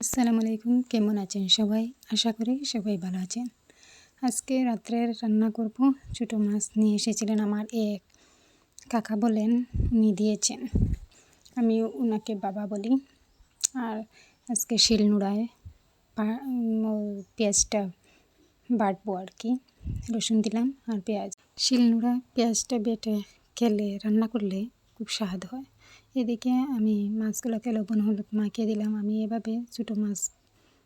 আসসালামু আলাইকুম, কেমন আছেন সবাই? আশা করি সবাই ভালো আছেন। আজকে রাত্রের রান্না করব। ছোটো মাছ নিয়ে এসেছিলেন আমার এক কাকা বলেন, উনি দিয়েছেন। আমি ওনাকে বাবা বলি। আর আজকে শিলনোড়ায় পেঁয়াজটা বাটবো আর কি। রসুন দিলাম আর পেঁয়াজ। শিলনোড়া পেঁয়াজটা বেটে খেলে, রান্না করলে খুব স্বাদ হয়। এদিকে আমি মাছগুলোকে লবণ হলুদ মাখিয়ে দিলাম। আমি এভাবে ছোটো মাছ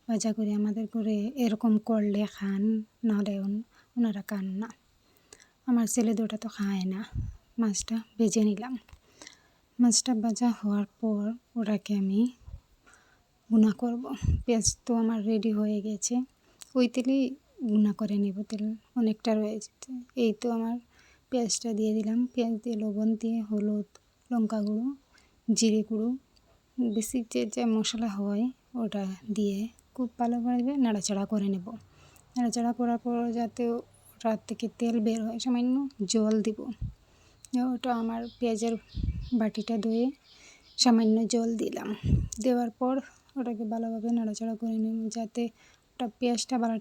ভাজা করে আমাদের করে এরকম করলে খান, নাহলে ওন- ওনারা খান না। আমার ছেলে দুটা তো খায় না। মাছটা ভেজে নিলাম। মাছটা ভাজা হওয়ার পর ওটাকে আমি গুণা করব। পেঁয়াজ তো আমার রেডি হয়ে গেছে। ওই তেলেই গুণা করে নেব। তেল অনেকটা রয়েছে এই তো আমার পেঁয়াজটা দিয়ে দিলাম। পেঁয়াজ দিয়ে লবণ দিয়ে হলুদ, লঙ্কা গুঁড়ো জিরে গুঁড়ো, বেশি যে যে মশলা হয় ওটা দিয়ে খুব ভালোভাবে নাড়াচাড়া করে নেব। নাড়াচাড়া করার পর যাতে ওটার থেকে তেল বের হয়, সামান্য জল দিব। ওটা আমার পেঁয়াজের বাটিটা ধুয়ে সামান্য জল দিলাম। দেওয়ার পর ওটাকে ভালোভাবে নাড়াচাড়া করে নেব যাতে ওটা পেঁয়াজটা ভালো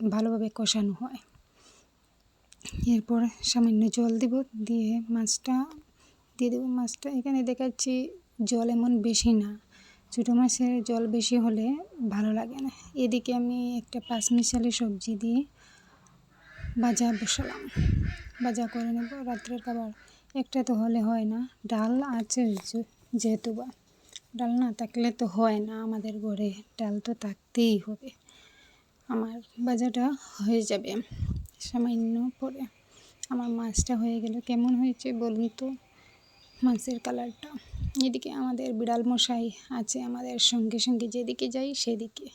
ভালোভাবে কষানো হয়। এরপর সামান্য জল দেব, দিয়ে মাছটা দিয়ে দেবো মাছটা। এখানে দেখাচ্ছি জল এমন বেশি না। ছোটো মাছের জল বেশি হলে ভালো লাগে না। এদিকে আমি একটা পাঁচ মিশালি সবজি দিয়ে ভাজা বসালাম। ভাজা করে নেব। রাত্রের খাবার একটা তো হলে হয় না। ডাল আছে যেহেতু বা ডাল না থাকলে তো হয় না আমাদের ঘরে। ডাল তো থাকতেই হবে। আমার ভাজাটা হয়ে যাবে। সামান্য পরে। আমার মাছটা হয়ে গেল। কেমন হয়েছে বলুন তো? মাছের কালারটা। এদিকে আমাদের বিড়াল মশাই আছে আমাদের সঙ্গে সঙ্গে যেদিকে যাই সেদিকে।